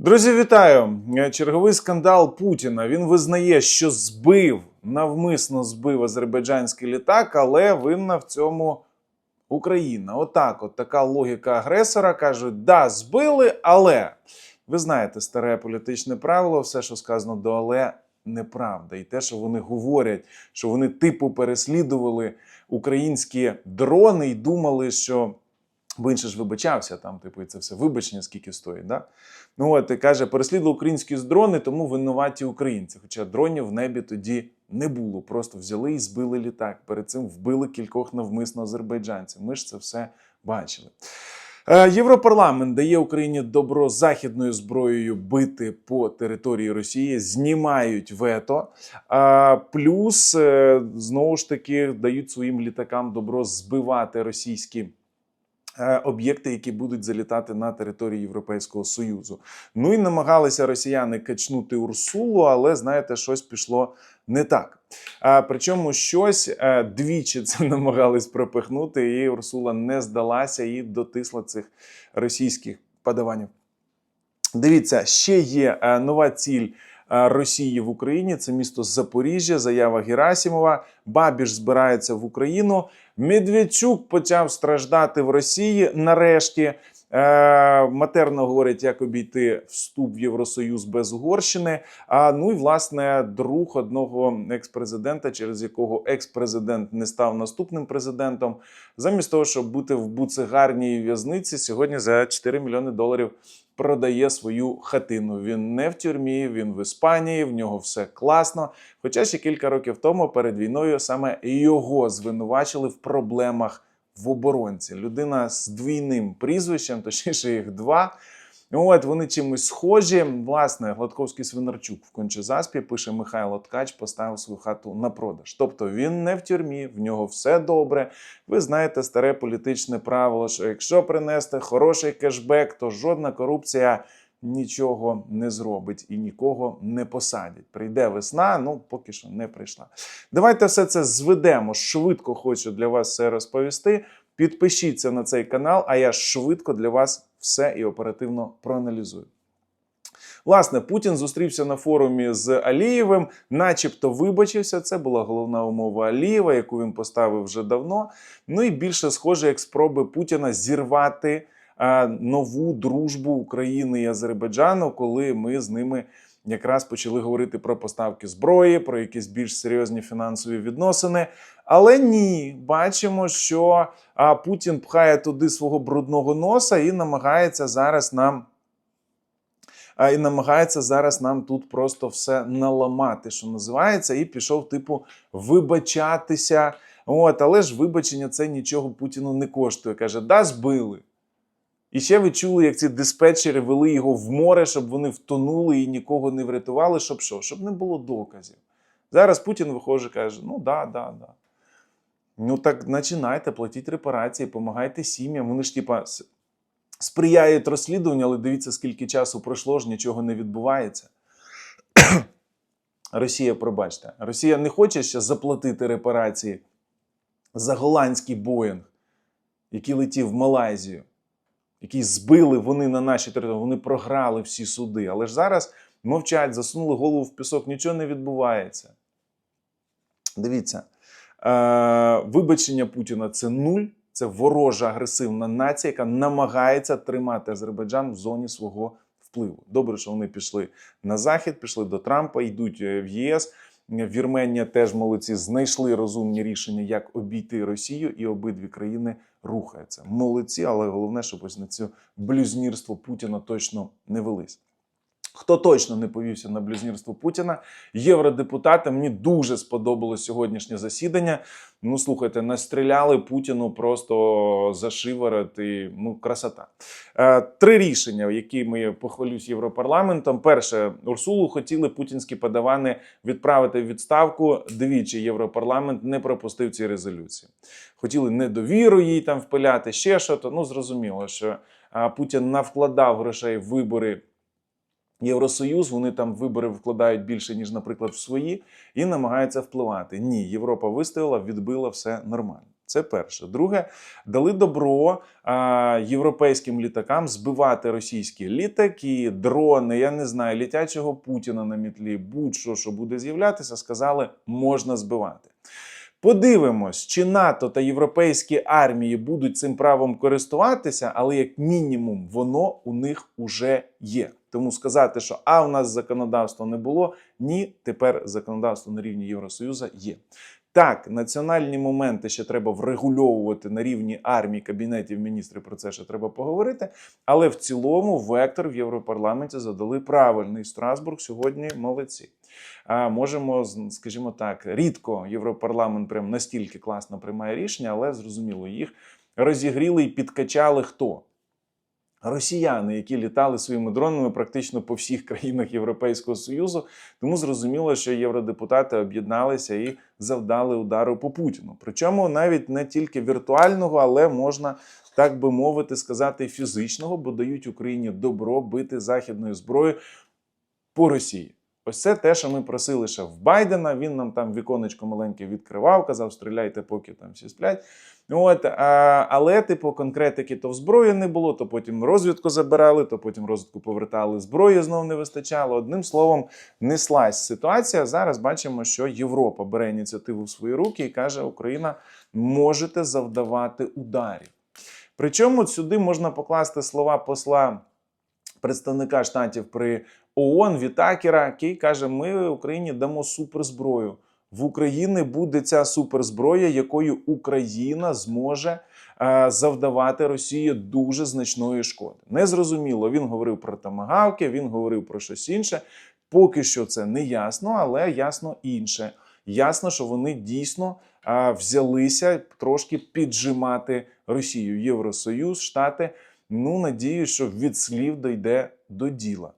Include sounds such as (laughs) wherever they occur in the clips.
Друзі, вітаю! Черговий скандал Путіна. Він визнає, що збив, навмисно збив азербайджанський літак, але винна в цьому Україна. Отак, от така логіка агресора. кажуть, да, збили, але ви знаєте старе політичне правило, все, що сказано до але, неправда. І те, що вони говорять, що вони типу переслідували українські дрони і думали, що. Бо він ще ж вибачався там, типу, і це все вибачення, скільки стоїть. Да? Ну от і каже, переслідували українські дрони, тому винуваті українці. Хоча дронів в небі тоді не було. Просто взяли і збили літак. Перед цим вбили кількох навмисно азербайджанців. Ми ж це все бачили. Е, Європарламент дає Україні добро західною зброєю бити по території Росії, знімають вето. А плюс е, знову ж таки дають своїм літакам добро збивати російські. Е, Об'єкти, які будуть залітати на територію Європейського Союзу. Ну і намагалися росіяни качнути Урсулу, але знаєте, щось пішло не так. А, причому щось е, двічі це (laughs) намагались пропихнути, і Урсула не здалася і дотисла цих російських подаванів. Дивіться, ще є е, нова ціль Росії в Україні. Це місто Запоріжжя, заява Герасімова. Бабіш збирається в Україну. Медведчук почав страждати в Росії. Нарешті Е, матерно говорять, як обійти вступ в Євросоюз без Угорщини. А ну і власне друг одного експрезидента, через якого експрезидент не став наступним президентом, замість того, щоб бути в буцегарній в'язниці, сьогодні за 4 мільйони доларів продає свою хатину. Він не в тюрмі, він в Іспанії, в нього все класно. Хоча ще кілька років тому перед війною саме його звинувачили в проблемах в оборонці. Людина з двійним прізвищем, точніше їх два. От вони чимось схожі. Власне, Гладковський Свинарчук в Кончезаспі пише Михайло Ткач, поставив свою хату на продаж. Тобто він не в тюрмі, в нього все добре. Ви знаєте старе політичне правило, що якщо принести хороший кешбек, то жодна корупція нічого не зробить і нікого не посадять. Прийде весна, ну поки що не прийшла. Давайте все це зведемо. Швидко хочу для вас все розповісти. Підпишіться на цей канал, а я швидко для вас все і оперативно проаналізую. Власне, Путін зустрівся на форумі з Алієвим, начебто вибачився. Це була головна умова Алієва, яку він поставив вже давно. Ну і більше схоже, як спроби Путіна зірвати а, нову дружбу України і Азербайджану, коли ми з ними якраз почали говорити про поставки зброї, про якісь більш серйозні фінансові відносини. Але ні, бачимо, що а, Путін пхає туди свого брудного носа і намагається зараз нам. а, І намагається зараз нам тут просто все наламати, що називається, і пішов, типу, вибачатися. От, але ж вибачення це нічого Путіну не коштує. Каже, да, збили. І ще ви чули, як ці диспетчери вели його в море, щоб вони втонули і нікого не врятували, щоб що? Щоб не було доказів. Зараз Путін виходить і каже: ну да, да, да. Ну так починайте, платіть репарації, допомагайте сім'ям. Вони ж типа сприяють розслідуванню, але дивіться, скільки часу пройшло, ж нічого не відбувається. (clears throat) Росія, пробачте, Росія не хоче ще заплатити репарації за голландський Боїнг, який летів в Малайзію, який збили вони на нашій території. Вони програли всі суди. Але ж зараз мовчать, засунули голову в пісок, нічого не відбувається. Дивіться, е, вибачення Путіна це нуль. Це ворожа агресивна нація, яка намагається тримати Азербайджан в зоні свого впливу. Добре, що вони пішли на захід, пішли до Трампа, йдуть е, в єС. Вірменія теж молодці знайшли розумні рішення, як обійти Росію, і обидві країни рухаються. Молодці, але головне, щоб ось на це блюзнірство Путіна точно не велись. Хто точно не повівся на блюзнірство Путіна? Євродепутати. Мені дуже сподобалось сьогоднішнє засідання. Ну, слухайте, настріляли Путіну просто за шиворот і ну, красота. Е, три рішення, які ми похвалюсь Європарламентом. Перше, Урсулу хотіли путінські подавани відправити в відставку. Двічі Європарламент не пропустив ці резолюції. Хотіли недовіру їй там впиляти, ще що то. Ну зрозуміло, що Путін навкладав грошей в вибори. Євросоюз, вони там вибори вкладають більше, ніж, наприклад, в свої, і намагаються впливати. Ні, Європа вистояла, відбила все нормально. Це перше. Друге, дали добро а, європейським літакам збивати російські літаки, дрони, я не знаю, літячого Путіна на мітлі, будь-що, що буде з'являтися, сказали, можна збивати. Подивимось, чи НАТО та європейські армії будуть цим правом користуватися, але як мінімум воно у них уже є. Тому сказати, що а у нас законодавства не було, ні, тепер законодавство на рівні Євросоюзу є. Так, національні моменти ще треба врегульовувати на рівні армії, кабінетів міністрів. Про це ще треба поговорити. Але в цілому вектор в Європарламенті задали правильний. Страсбург сьогодні молодці. А можемо, скажімо так, рідко Європарламент прям настільки класно приймає рішення, але зрозуміло, їх розігріли і підкачали хто? Росіяни, які літали своїми дронами практично по всіх (laughs) країнах Європейського Союзу, тому зрозуміло, що євродепутати об'єдналися і завдали удару по Путіну. Причому навіть не тільки віртуального, але можна так би мовити, сказати, фізичного, бо дають Україні добро бити західною зброєю по Росії. Ось це те, що ми просили ще в Байдена. Він нам там віконечко маленьке відкривав, казав, стріляйте, поки там всі сплять. От, а, але, типу, конкретики то в зброї не було, то потім розвідку забирали, то потім розвідку повертали, зброї знов не вистачало. Одним словом, неслась ситуація. Зараз бачимо, що Європа бере ініціативу в свої руки і каже: Україна можете завдавати ударів. Причому сюди можна покласти слова посла представника штатів при ООН Вітакера, який каже: Ми Україні дамо суперзброю. В Україні буде ця суперзброя, якою Україна зможе е, завдавати Росії дуже значної шкоди. Незрозуміло, він говорив про тамагавки, він говорив про щось інше. Поки що це не ясно, але ясно інше. Ясно, що вони дійсно е, взялися трошки піджимати Росію. Євросоюз, Штати. Ну, надію, що від слів дійде до діла.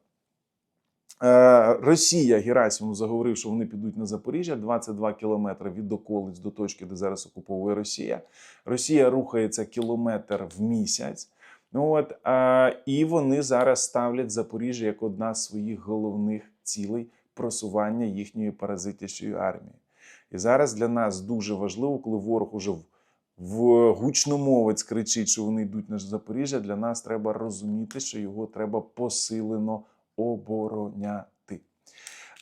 Е, Росія Герасимов заговорив, що вони підуть на Запоріжжя 22 кілометри від околиць до точки, де зараз окуповує Росія. Росія рухається кілометр в місяць. Ну, От, а, і вони зараз ставлять Запоріжжя як одна з своїх головних цілей просування їхньої паразитячої армії. І зараз для нас дуже важливо, коли ворог уже в, в гучномовець кричить, що вони йдуть на Запоріжжя. Для нас треба розуміти, що його треба посилено обороняти.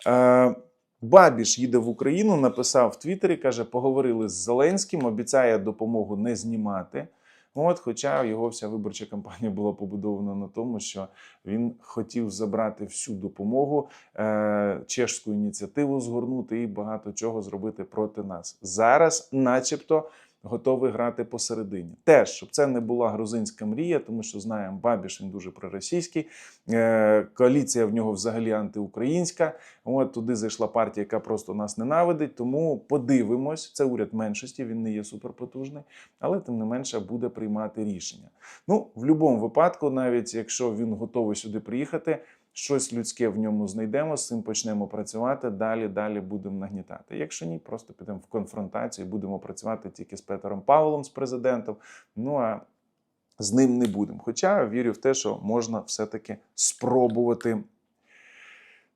Е, Бабіш їде в Україну, написав в Твіттері, каже, поговорили з Зеленським, обіцяє допомогу не знімати. От, хоча його вся виборча кампанія була побудована на тому, що він хотів забрати всю допомогу, е, чешську ініціативу згорнути і багато чого зробити проти нас. Зараз, начебто, готовий грати посередині. Теж, щоб це не була грузинська мрія, тому що знаємо, Бабіш він дуже проросійський. Е, коаліція в нього взагалі антиукраїнська. От туди зайшла партія, яка просто нас ненавидить. Тому подивимось, це уряд меншості, він не є суперпотужний, але тим не менше буде приймати рішення. Ну, в будь-якому випадку, навіть якщо він готовий сюди приїхати, щось людське в ньому знайдемо, з цим почнемо працювати. Далі, далі будемо нагнітати. Якщо ні, просто підемо в конфронтацію, будемо працювати тільки з Петером Павлом, з президентом. Ну а з ним не будемо. Хоча вірю в те, що можна все-таки спробувати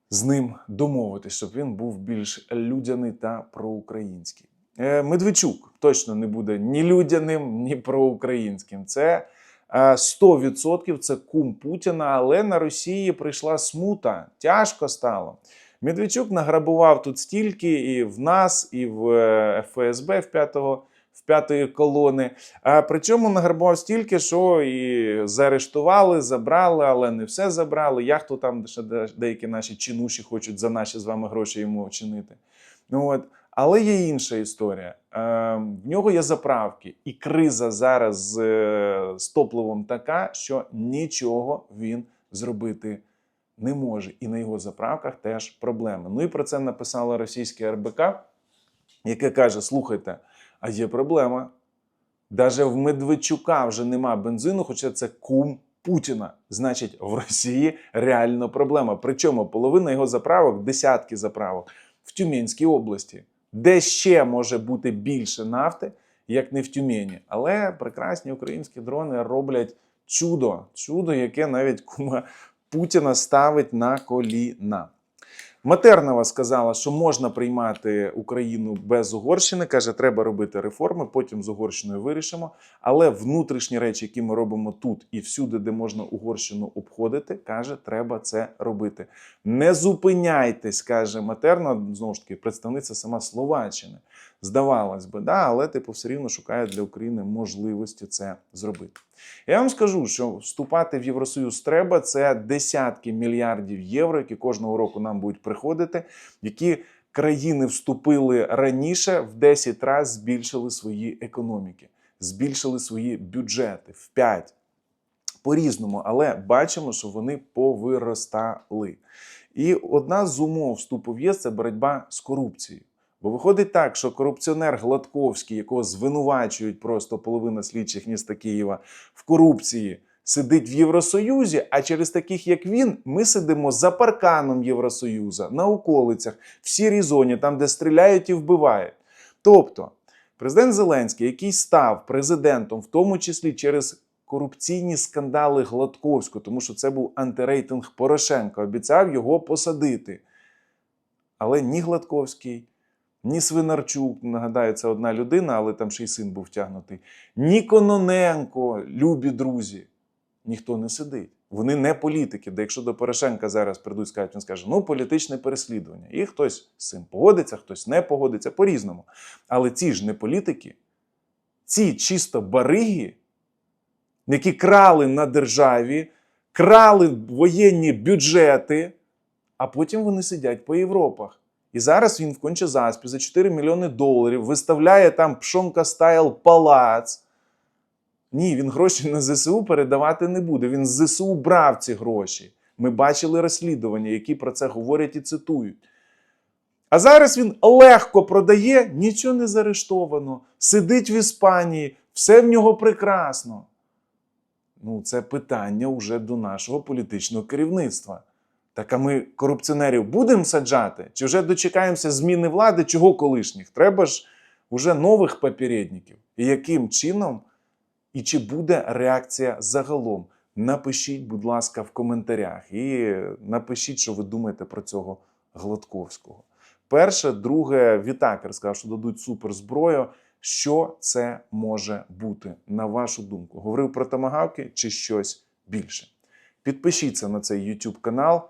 з ним домовитися, щоб він був більш людяний та проукраїнський. Е, Медведчук точно не буде ні людяним, ні проукраїнським. Це 100% це кум Путіна, але на Росії прийшла смута. Тяжко стало. Медведчук награбував тут стільки і в нас, і в е, ФСБ в п'ятого. В п'ятої колони. А причому награбував стільки, що і заарештували, забрали, але не все забрали. Яхту там ще де- деякі наші чинуші хочуть за наші з вами гроші йому чинити. Ну от. Але є інша історія. Е, в нього є заправки, і криза зараз з, е, з топливом така, що нічого він зробити не може. І на його заправках теж проблеми. Ну і про це написала російське РБК, яке каже: слухайте, а є проблема. Даже в Медведчука вже нема бензину, хоча це кум Путіна. Значить, в Росії реально проблема. Причому половина його заправок, десятки заправок в Тюменській області, де ще може бути більше нафти, як не в Тюмені. Але прекрасні українські дрони роблять чудо, чудо, яке навіть кума Путіна ставить на коліна. Матернова сказала, що можна приймати Україну без Угорщини. каже, треба робити реформи, потім з Угорщиною вирішимо. Але внутрішні речі, які ми робимо тут і всюди, де можна Угорщину обходити, каже, треба це робити. Не зупиняйтесь, каже Матерна, знову ж таки, представниця сама Словаччини. Здавалось би, да, але типу все рівно шукає для України можливості це зробити. Я вам скажу, що вступати в Євросоюз треба це десятки мільярдів євро, які кожного року нам будуть приходити, які країни вступили раніше в 10 разів збільшили свої економіки, збільшили свої бюджети в 5 по-різному, але бачимо, що вони повиростали. І одна з умов вступу в ЄС це боротьба з корупцією. Бо виходить так, що корупціонер Гладковський, якого звинувачують просто половина слідчих міста Києва в корупції, сидить в Євросоюзі, а через таких, як він, ми сидимо за парканом Євросоюзу, на околицях, в сірій зоні, там, де стріляють і вбивають. Тобто, президент Зеленський, який став президентом, в тому числі через корупційні скандали Гладковського, тому що це був антирейтинг Порошенка, обіцяв його посадити. Але ні Гладковський, ні Свинарчук, нагадаю, це одна людина, але там ще й син був втягнутий. Ні Кононенко, любі друзі, ніхто не сидить. Вони не політики. Де якщо до Порошенка зараз прийдуть, скажуть, він скаже, ну політичне переслідування. І хтось з цим погодиться, хтось не погодиться по-різному. Але ці ж не політики, ці чисто бариги, які крали на державі, крали воєнні бюджети, а потім вони сидять по Європах. І зараз він в Кончезаспі за 4 мільйони доларів виставляє там Пшонка Стайл Палац. Ні, він гроші на ЗСУ передавати не буде. Він з ЗСУ брав ці гроші. Ми бачили розслідування, які про це говорять і цитують. А зараз він легко продає, нічого не заарештовано, сидить в Іспанії, все в нього прекрасно. Ну, це питання вже до нашого політичного керівництва. Так а ми корупціонерів будемо саджати? Чи вже дочекаємося зміни влади, чого колишніх? Треба ж уже нових попередників. Яким чином, і чи буде реакція загалом? Напишіть, будь ласка, в коментарях і напишіть, що ви думаєте про цього Гладковського. Перше, друге, Вітакер сказав, що дадуть суперзброю. Що це може бути, на вашу думку? Говорив про томагавки чи щось більше? Підпишіться на цей YouTube канал,